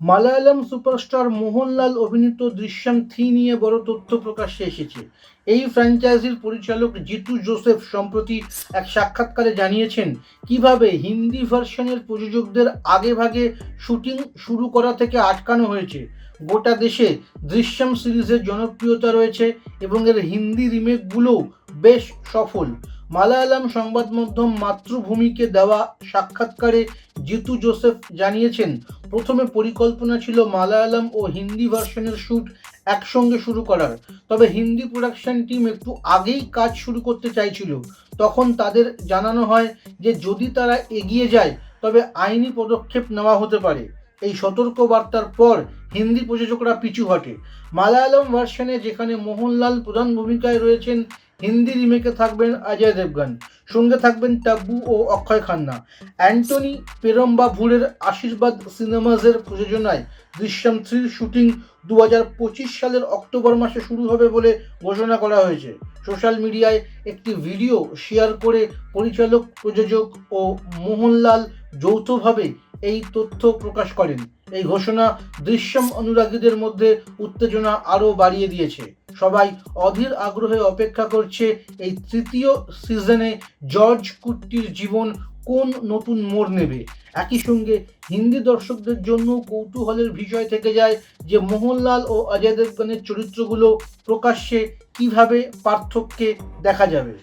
Malayalam superstar Mohanlal অভিনীত Drishyam three নিয়ে বড় তথ্য প্রকাশ্যে এসেছে। এই ফ্র্যাঞ্চাইজির পরিচালক জিতু জোসেফ সম্প্রতি এক সাক্ষাৎকারে জানিয়েছেন, কীভাবে হিন্দি ভার্সনের প্রযোজকদের আগেভাগে শুটিং শুরু করা থেকে আটকানো হয়েছে। গোটা দেশে দৃশ্যম সিরিজের জনপ্রিয়তা রয়েছে এবং এর হিন্দি রিমেকগুলোও বেশ সফল। মালায়ালাম সংবাদ মাধ্যম মাতৃভূমিকে দেওয়া সাক্ষাৎকারে জিতু জোসেফ জানিয়েছেন, প্রথমে পরিকল্পনা ছিল মালায়ালাম ও হিন্দি ভার্সনের শ্যুট একসঙ্গে শুরু করার। তবে হিন্দি প্রোডাকশন টিম একটু আগেই কাজ শুরু করতে চাইছিল। তখন তাদের জানানো হয় যে, যদি তারা এগিয়ে যায়, তবে আইনি পদক্ষেপ নেওয়া হতে পারে। এই সতর্ক বার্তার পর হিন্দি প্রযোজকরা পিছু হটে। মালায়ালাম ভার্সনে যেখানে মোহনলাল প্রধান ভূমিকায় রয়েছেন হিন্দি রিমেকে থাকবেন অজয় দেবগন, সঙ্গে থাকবেন টাব্বু ও অক্ষয় খান্না। অ্যান্টনি পেরম্বাভুরের আশীর্বাদ সিনেমাসের প্রযোজনায় দৃশ্যম থ্রির শুটিং দু সালের অক্টোবর মাসে শুরু হবে বলে ঘোষণা করা হয়েছে। সোশ্যাল মিডিয়ায় একটি ভিডিও শেয়ার করে পরিচালক, প্রযোজক ও মোহনলাল যৌথভাবে এই তথ্য প্রকাশ করেন। এই ঘোষণা দৃশ্যম অনুরাগীদের মধ্যে উত্তেজনা আরও বাড়িয়ে দিয়েছে। সবাই অধীর আগ্রহে অপেক্ষা করছে এই তৃতীয় সিজনে জর্জ কুট্টির জীবন কোন নতুন মোড় নেবে? একই সঙ্গে হিন্দি দর্শকদের জন্য কৌতূহলের বিষয় থেকে যায় যে মোহনলাল ও অজয় দেবগনের চরিত্রগুলো প্রকাশ্যে কীভাবে পার্থক্যে দেখা যাবে?